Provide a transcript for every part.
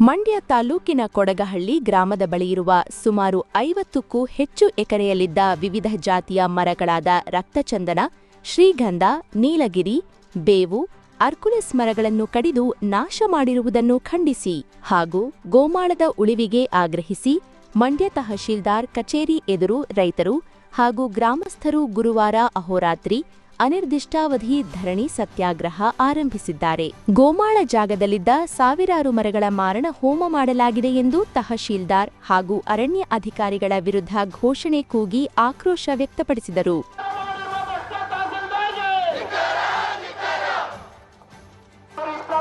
ಮಂಡ್ಯ ತಾಲೂಕಿನ ಕೊಡಗಹಳ್ಳಿ ಗ್ರಾಮದ ಬಳಿಯಿರುವ ಸುಮಾರು ಐವತ್ತಕ್ಕೂ ಹೆಚ್ಚು ಎಕರೆಯಲ್ಲಿದ್ದ ವಿವಿಧ ಜಾತಿಯ ಮರಗಳಾದ ರಕ್ತಚಂದನ, ಶ್ರೀಗಂಧ, ನೀಲಗಿರಿ, ಬೇವು ಅರ್ಕುಲಿಸ್ ಮರಗಳನ್ನು ಕಡಿದು ನಾಶ ಮಾಡಿರುವುದನ್ನು ಖಂಡಿಸಿ ಹಾಗೂ ಗೋಮಾಳದ ಉಳಿವಿಗೆ ಆಗ್ರಹಿಸಿ ಮಂಡ್ಯ ತಹಶೀಲ್ದಾರ್ ಕಚೇರಿ ಎದುರು ರೈತರು ಹಾಗೂ ಗ್ರಾಮಸ್ಥರು ಗುರುವಾರ ಅಹೋರಾತ್ರಿ ಅನಿರ್ದಿಷ್ಟಾವಧಿ ಧರಣಿ ಸತ್ಯಾಗ್ರಹ ಆರಂಭಿಸಿದ್ದಾರೆ. ಗೋಮಾಳ ಜಾಗದಲ್ಲಿದ್ದ ಸಾವಿರಾರು ಮರಗಳ ಮಾರಣ ಹೋಮ ಮಾಡಲಾಗಿದೆ ಎಂದು ತಹಶೀಲ್ದಾರ್ ಹಾಗೂ ಅರಣ್ಯ ಅಧಿಕಾರಿಗಳ ವಿರುದ್ಧ ಘೋಷಣೆ ಕೂಗಿ ಆಕ್ರೋಶ ವ್ಯಕ್ತಪಡಿಸಿದರು. ಪರೀಕ್ಷಾ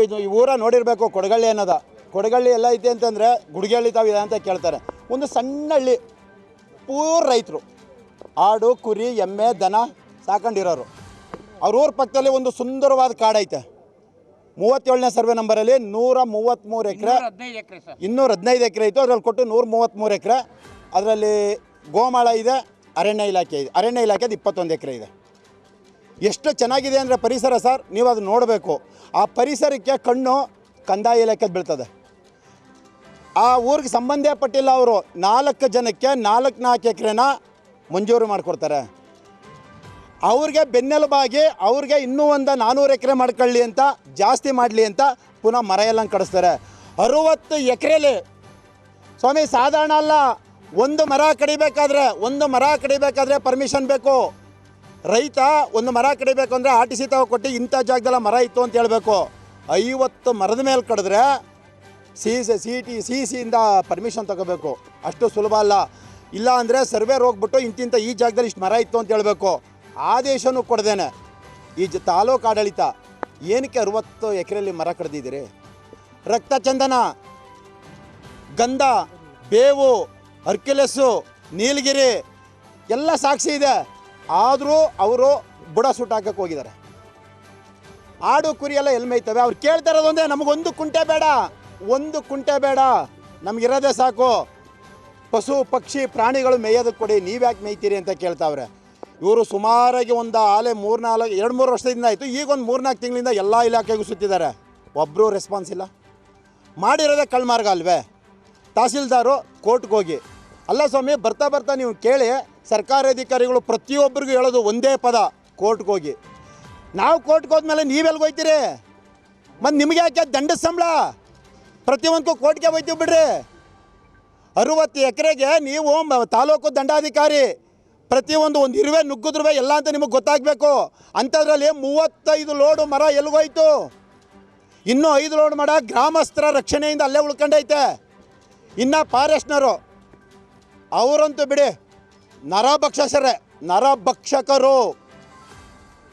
ಇದು ಈ ಊರ ನೋಡಿರಬೇಕು ಕೊಡಗಳ್ಳಿ ಅನ್ನೋದ. ಕೊಡಗಳ್ಳಿ ಎಲ್ಲ ಐತೆ ಅಂತಂದರೆ ಗುಡಿಗಳ್ಳಿ ತಾವಿದೆ ಅಂತ ಕೇಳ್ತಾರೆ. ಒಂದು ಸಣ್ಣ ಹಳ್ಳಿ ಪೂರ್ ರೈತರು. ಆಡು ಕುರಿ ಎಮ್ಮೆ ದನ ಸಾಕೊಂಡಿರೋರು. ಅವ್ರ ಊರ ಪಕ್ಕದಲ್ಲಿ ಒಂದು ಸುಂದರವಾದ ಕಾಡೈತೆ ಮೂವತ್ತೇಳನೇ ಸರ್ವೆ ನಂಬರಲ್ಲಿ ನೂರ ಮೂವತ್ತ್ಮೂರು ಎಕರೆ ಇನ್ನೂರ ಹದಿನೈದು ಎಕರೆ ಇತ್ತು ಅದ್ರಲ್ಲಿ ಕೊಟ್ಟು ನೂರ ಮೂವತ್ತ್ಮೂರು ಎಕರೆ. ಅದರಲ್ಲಿ ಗೋಮಾಳ ಇದೆ ಅರಣ್ಯ ಇಲಾಖೆ ಇದೆ. ಅರಣ್ಯ ಇಲಾಖೆದು ಇಪ್ಪತ್ತೊಂದು ಎಕರೆ ಇದೆ. ಎಷ್ಟು ಚೆನ್ನಾಗಿದೆ ಅಂದರೆ ಪರಿಸರ ಸರ್ ನೀವು ಅದು ನೋಡಬೇಕು. ಆ ಪರಿಸರಕ್ಕೆ ಕಣ್ಣು ಕಂದಾಯ ಇಲಾಖೆದು ಬೀಳ್ತದೆ. ಆ ಊರಿಗೆ ಸಂಬಂಧಪಟ್ಟಿಲ್ಲ ಅವರು. ನಾಲ್ಕು ಜನಕ್ಕೆ ನಾಲ್ಕು ನಾಲ್ಕು ಎಕರೆನ ಮಂಜೂರು ಮಾಡಿಕೊಡ್ತಾರೆ. ಅವ್ರಿಗೆ ಬೆನ್ನೆಲುಬಾಗಿ ಅವ್ರಿಗೆ ಇನ್ನೂ ಒಂದು ನಾನ್ನೂರು ಎಕರೆ ಮಾಡ್ಕೊಳ್ಳಿ ಅಂತ, ಜಾಸ್ತಿ ಮಾಡಲಿ ಅಂತ ಪುನಃ ಮರ ಎಲ್ಲ ಕಡಿಸ್ತಾರೆ. ಅರುವತ್ತು ಎಕರೆಲಿ ಸ್ವಾಮಿ, ಸಾಧಾರಣ ಅಲ್ಲ. ಒಂದು ಮರ ಕಡಿಬೇಕಾದ್ರೆ, ಒಂದು ಮರ ಕಡಿಬೇಕಾದ್ರೆ ಪರ್ಮಿಷನ್ ಬೇಕು. ರೈತ ಒಂದು ಮರ ಕಡಿಬೇಕು ಅಂದರೆ ಆರ್ ಟಿ ಸಿ ತಗೋ ಕೊಟ್ಟು ಇಂಥ ಜಾಗದಲ್ಲ ಮರ ಇತ್ತು ಅಂತ ಹೇಳಬೇಕು. ಐವತ್ತು ಮರದ ಮೇಲೆ ಕಡಿದ್ರೆ ಸಿ ಸಿ ಟಿ ಸಿ ಸಿಯಿಂದ ಪರ್ಮಿಷನ್ ತಗೋಬೇಕು. ಅಷ್ಟು ಸುಲಭ ಅಲ್ಲ. ಇಲ್ಲ ಅಂದರೆ ಸರ್ವೇರ್ ಹೋಗ್ಬಿಟ್ಟು ಇಂತಿಂಥ ಈ ಜಾಗದಲ್ಲಿ ಇಷ್ಟು ಮರ ಇತ್ತು ಅಂತ ಹೇಳಬೇಕು. ಆದೇಶನೂ ಕೊಡ್ದೇನೆ. ಈ ಜ ತಾಲೂಕು ಆಡಳಿತ, ಏನಕ್ಕೆ ಅರುವತ್ತು ಎಕರೆಯಲ್ಲಿ ಮರ ಕಡ್ದಿದ್ದೀರಿ? ರಕ್ತಚಂದನ ಗಂಧ, ಬೇವು, ಅರ್ಕಿಲೆಸ್ಸು, ನೀಲಗಿರಿ, ಎಲ್ಲ ಸಾಕ್ಷಿ ಇದೆ. ಆದರೂ ಅವರು ಬುಡ ಸುಟ್ಟಾಕಕ್ಕೆ ಹೋಗಿದ್ದಾರೆ. ಆಡು ಕುರಿ ಎಲ್ಲ ಎಲ್ಲಿ ಮೇಯ್ತವೆ ಅವ್ರು ಕೇಳ್ತಾ ಇರೋದೊಂದೇ ನಮಗೊಂದು ಕುಂಟೆ ಬೇಡ, ಒಂದು ಕುಂಟೆ ಬೇಡ. ನಮಗಿರೋದೇ ಸಾಕು. ಪಶು, ಪಕ್ಷಿ, ಪ್ರಾಣಿಗಳು ಮೇಯೋದಕ್ಕೆ ಕೊಡಿ. ನೀವ್ಯಾಕೆ ಮೇಯ್ತೀರಿ ಅಂತ ಕೇಳ್ತಾವ್ರೆ. ಇವರು ಸುಮಾರಾಗಿ ಒಂದು ಆಲೆ ಮೂರ್ನಾಲ್ಕು, ಎರಡು ಮೂರು ವರ್ಷದಿಂದ ಆಯಿತು. ಈಗ ಒಂದು ಮೂರ್ನಾಲ್ಕು ತಿಂಗಳಿಂದ ಎಲ್ಲ ಇಲಾಖೆಗೂ ಸುತ್ತಿದ್ದಾರೆ. ಒಬ್ಬರು ರೆಸ್ಪಾನ್ಸ್ ಇಲ್ಲ. ಮಾಡಿರೋದೇ ಕಳ್ಮಾರ್ಗ ಅಲ್ವೇ? ತಹಸೀಲ್ದಾರು ಕೋರ್ಟ್ಗೆ ಹೋಗಿ ಅಲ್ಲ ಸ್ವಾಮಿ, ಬರ್ತಾ ಬರ್ತಾ ನೀವು ಕೇಳಿ ಸರ್ಕಾರಿ ಅಧಿಕಾರಿಗಳು ಪ್ರತಿಯೊಬ್ಬರಿಗೂ ಹೇಳೋದು ಒಂದೇ ಪದ, ಕೋರ್ಟ್ಗೆ ಹೋಗಿ. ನಾವು ಕೋರ್ಟ್ಗೆ ಹೋದ್ಮೇಲೆ ನೀವೆಲ್ಗೆ ಹೋಯ್ತೀರಿ? ಮತ್ತು ನಿಮಗೆ ಯಾಕೆ ದಂಡ ಸಂಬಳ? ಪ್ರತಿಯೊಂದಕ್ಕೂ ಕೋರ್ಟ್ಗೆ ಹೋಯ್ತೀವಿ ಬಿಡ್ರಿ. ಅರುವತ್ತು ಎಕರೆಗೆ ನೀವು ತಾಲೂಕು ದಂಡಾಧಿಕಾರಿ, ಪ್ರತಿಯೊಂದು ಒಂದು ಇರುವೆ ನುಗ್ಗಿದ್ರುವೆ ಎಲ್ಲ ಅಂತ ನಿಮಗೆ ಗೊತ್ತಾಗಬೇಕು. ಅಂಥದ್ರಲ್ಲಿ ಮೂವತ್ತೈದು ಲೋಡು ಮರ ಎಲ್ಲಿಗೋಯ್ತು? ಇನ್ನೂ ಐದು ಲೋಡ್ ಮರ ಗ್ರಾಮಸ್ಥರ ರಕ್ಷಣೆಯಿಂದ ಅಲ್ಲೇ ಉಳ್ಕೊಂಡೈತೆ. ಇನ್ನು ಫಾರೆಸ್ಟ್ನರು ಅವರಂತೂ ಬಿಡಿ ನರಭಕ್ಷಸರೇ ನರಭಕ್ಷಕರು.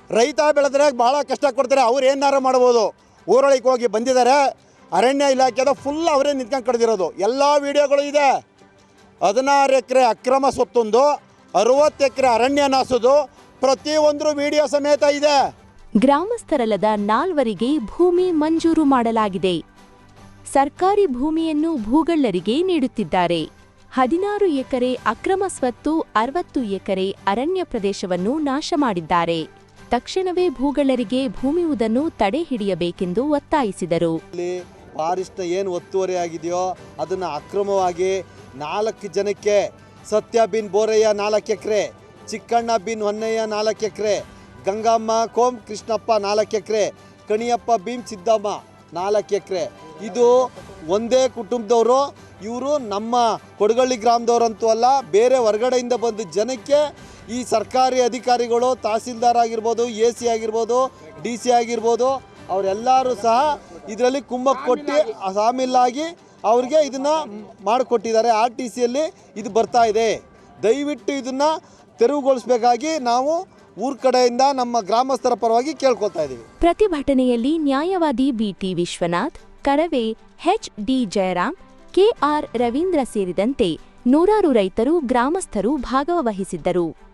ರೈತ ಬೆಳೆದ್ರೆ ಭಾಳ ಕಷ್ಟ ಕೊಡ್ತಾರೆ, ಅವ್ರು ಏನಾರ ಮಾಡ್ಬೋದು. ಊರೊಳಗೆ ಹೋಗಿ ಬಂದಿದ್ದಾರೆ ಅರಣ್ಯ ಇಲಾಖೆದ ಫುಲ್ ಅವರೇ ನಿಂತ್ಕೊಂಡು ಕಡ್ದಿರೋದು. ಎಲ್ಲ ವಿಡಿಯೋಗಳು ಇದೆ. ಹದಿನಾರು ಎಕರೆ ಅಕ್ರಮ ಸೊತ್ತೊಂದು ಅರವತ್ತು ಎಕರೆ ಅರಣ್ಯ ನಾಸೋದು ಪ್ರತಿಯೊಂದರೂ ವಿಡಿಯೋ ಸಮೇತ ಇದೆ. ಗ್ರಾಮಸ್ಥರಲ್ಲದ ನಾಲ್ವರಿಗೆ ಭೂಮಿ ಮಂಜೂರು ಮಾಡಲಾಗಿದೆ. ಸರ್ಕಾರಿ ಭೂಮಿಯನ್ನು ಭೂಗಳ್ಳರಿಗೆ ನೀಡುತ್ತಿದ್ದಾರೆ. ಹದಿನಾರು ಎಕರೆ ಅಕ್ರಮ ಸ್ವತ್ತು, ಅರವತ್ತು ಎಕರೆ ಅರಣ್ಯ ಪ್ರದೇಶವನ್ನು ನಾಶ ಮಾಡಿದ್ದಾರೆ. ತಕ್ಷಣವೇ ಭೂಗಳರಿಗೆ ಭೂಮಿಯುವುದನ್ನು ತಡೆ ಹಿಡಿಯಬೇಕೆಂದು ಒತ್ತಾಯಿಸಿದರು. ಫಾರೆಸ್ಟ್ ಏನು ಒತ್ತುವರಿ ಆಗಿದೆಯೋ ಅದನ್ನು ಅಕ್ರಮವಾಗಿ ನಾಲ್ಕು ಜನಕ್ಕೆ, ಸತ್ಯ ಬಿನ್ ಬೋರಯ್ಯ ನಾಲ್ಕು ಎಕರೆ, ಚಿಕ್ಕಣ್ಣ ಬಿನ್ ಹೊನ್ನಯ್ಯ ನಾಲ್ಕು ಎಕರೆ, ಗಂಗಮ್ಮ ಕೋಮ್ ಕೃಷ್ಣಪ್ಪ ನಾಲ್ಕು ಎಕರೆ, ಕಣಿಯಪ್ಪ ಭೀಮ್ ಸಿದ್ದಮ್ಮ ನಾಲ್ಕು ಎಕರೆ. ಇದು ಒಂದೇ ಕುಟುಂಬದವರು ಇವರು ನಮ್ಮ ಕೊಡಗಳ್ಳಿ ಗ್ರಾಮದವರಂತೂ ಅಲ್ಲ, ಬೇರೆ ಹೊರಗಡೆಯಿಂದ ಬಂದ ಜನಕ್ಕೆ ಈ ಸರ್ಕಾರಿ ಅಧಿಕಾರಿಗಳು ತಹಸೀಲ್ದಾರ್ ಆಗಿರ್ಬೋದು, ಎ ಸಿ ಆಗಿರ್ಬೋದು, ಡಿ ಸಿ ಆಗಿರ್ಬೋದು, ಅವರೆಲ್ಲರೂ ಸಹ ಇದರಲ್ಲಿ ಕುಂಭಕ್ಕೆ ಕೊಟ್ಟು ಸಾಮಿಲಾಗಿ ಅವ್ರಿಗೆ ಇದನ್ನು ಮಾಡಿಕೊಟ್ಟಿದ್ದಾರೆ. ಆರ್ ಟಿ ಸಿಯಲ್ಲಿ ಇದು ಬರ್ತಾ ಇದೆ. ದಯವಿಟ್ಟು ಇದನ್ನು ತೆರವುಗೊಳಿಸಬೇಕಾಗಿ ನಾವು ಊರ್ ಕಡೆಯಿಂದ ನಮ್ಮ ಗ್ರಾಮಸ್ಥರ ಪರವಾಗಿ ಕೇಳ್ಕೊತಾ ಇದ್ದೀವಿ ಪ್ರತಿಭಟನೆಯಲ್ಲಿ ನ್ಯಾಯವಾದಿ BT Vishwanath, Karave H D Jayaram KR Ravindra ಸೇರಿದಂತೆ ನೂರಾರು ರೈತರು ಗ್ರಾಮಸ್ಥರು ಭಾಗವಹಿಸಿದ್ದರು.